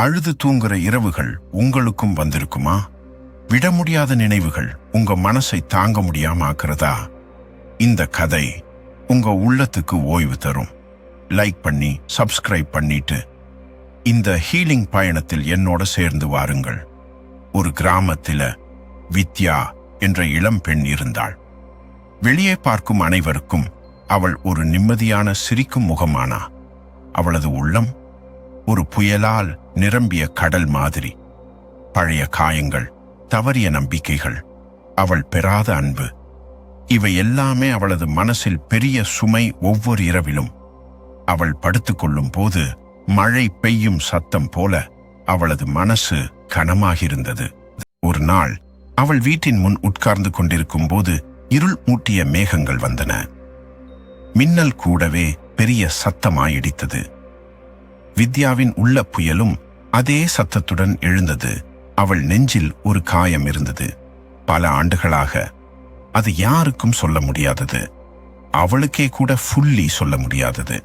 அழுது தூங்குற இரவுகள் உங்களுக்கும் வந்திருக்குமா? விட முடியாத நினைவுகள் உங்க மனசை தாங்க முடியாம ஆக்குறதா? இந்த கதை உங்க உள்ளத்துக்கு ஓய்வு தரும். லைக் பண்ணி சப்ஸ்கிரைப் பண்ணிட்டு இந்த ஹீலிங் பயணத்தில் என்னோட சேர்ந்து வாருங்கள். ஒரு கிராமத்தில வித்யா என்ற இளம் பெண் இருந்தாள். வெளியே பார்க்கும் அனைவருக்கும் அவள் ஒரு நிம்மதியான சிரிக்கும் முகமானா. அவளது உள்ளம் ஒரு புயலால் நிரம்பிய கடல் மாதிரி. பழைய காயங்கள் தவறிய நம்பிக்கைகள் அவள் பெறாத அன்பு. இவை எல்லாமே அவளது மனசில் பெரிய சுமை ஒவ்வொரு இரவிலும். அவள் படுத்துக்கொள்ளும் போது மழை பெய்யும் சத்தம் போல அவளது மனசு கனமாகியிருந்தது. ஒரு நாள் அவள் வீட்டின் முன் உட்கார்ந்து கொண்டிருக்கும் போது இருள் மூட்டிய மேகங்கள் வந்தன. மின்னல் கூடவே பெரிய சத்தமாயிடித்தது வித்யாவின் உள்ள புயலும் அதே சத்தத்துடன் எழுந்தது. அவள் நெஞ்சில் ஒரு காயம் இருந்தது. பல ஆண்டுகளாக அது யாருக்கும் சொல்ல முடியாதது. அவளுக்கே கூட ஃபுல்லி சொல்ல முடியாதது.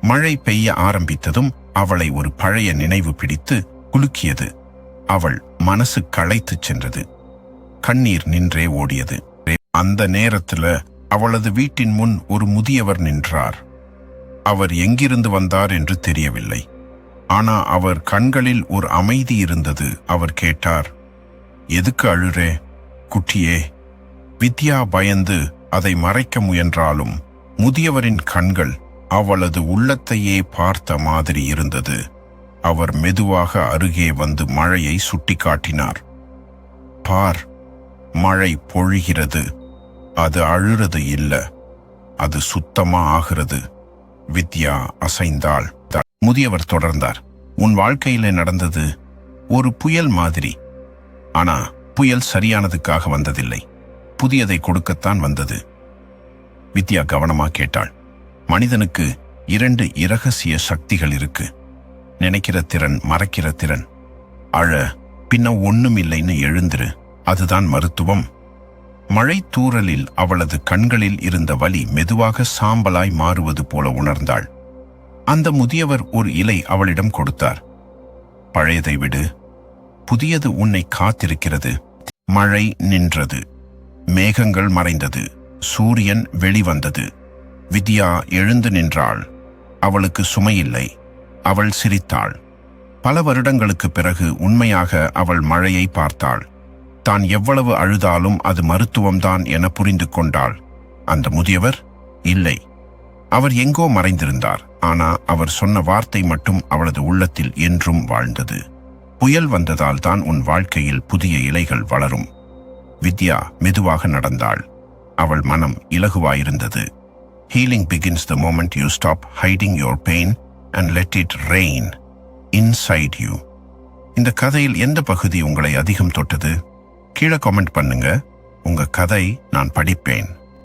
மழை பெய்ய ஆரம்பித்ததும் அவளை ஒரு பழைய நினைவு பிடித்து குலுக்கியது. அவள் மனசு களைத்துச் சென்றது. கண்ணீர் நின்றே ஓடியது. அந்த நேரத்துல அவளது வீட்டின் முன் ஒரு முதியவர் நின்றார். அவர் எங்கிருந்து வந்தார் என்று தெரியவில்லை. ஆனா அவர் கண்களில் ஒரு அமைதி இருந்தது அவர் கேட்டார் எதுக்கு அழுறே குட்டியே? வித்யா பயந்து அதை மறைக்க முயன்றாலும் முதியவரின் கண்கள் அவளது உள்ளத்தையே பார்த்த மாதிரி இருந்தது. அவர் மெதுவாக அருகே வந்து மழையை சுட்டிக்காட்டினார். பார் மழை பொழிகிறது. அது அழுறது இல்ல. அது சுத்தமா ஆகிறது. வித்யா அசைந்தாள். முதியவர் தொடர்ந்தார். உன் வாழ்க்கையில நடந்தது ஒரு புயல் மாதிரி. ஆனா புயல் சரியானதுக்காக வந்ததில்லை. புதியதை கொடுக்கத்தான் வந்தது. வித்யா கவனமா கேட்டாள். மனிதனுக்கு இரண்டு இரகசிய சக்திகள் இருக்கு. நினைக்கிற திறன் மறைக்கிற திறன். அழ பின்ன ஒண்ணும் இல்லைன்னு எழுந்துரு. அதுதான் மருத்துவம். மழை தூறலில் அவளது கண்களில் இருந்த வலி மெதுவாக சாம்பலாய் மாறுவது போல உணர்ந்தாள். அந்த முதியவர் ஒரு இலை அவளிடம் கொடுத்தார். பழையதை விடு. புதியது உன்னை காத்திருக்கிறது. மழை நின்றது. மேகங்கள் மறைந்தது. சூரியன் வெளிவந்தது. வித்யா எழுந்து நின்றாள். அவளுக்கு சுமையில்லை. அவள் சிரித்தாள். பல வருடங்களுக்கு பிறகு உண்மையாக அவள் மழையை பார்த்தாள். தான் எவ்வளவு அழுதாலும் அது மருத்துவம்தான் என புரிந்து கொண்டாள். அந்த முதியவர் இல்லை. அவர் எங்கோ மறைந்திருந்தார். ஆனா அவர் சொன்ன வார்த்தை மட்டும் அவளது உள்ளத்தில் என்றும் வாழ்ந்தது. புயல் வந்ததால் தான் உன் வாழ்க்கையில் புதிய இலைகள் வளரும். வித்யா மெதுவாக நடந்தாள். அவள் மனம் இலகுவாயிருந்தது. Healing begins the moment you stop hiding your pain and let it rain inside you இந்த கதையில் எந்த பகுதி உங்களை அதிகம் தொட்டது? கீழே கமெண்ட் பண்ணுங்க. உங்க கதை நான் படிப்பேன்.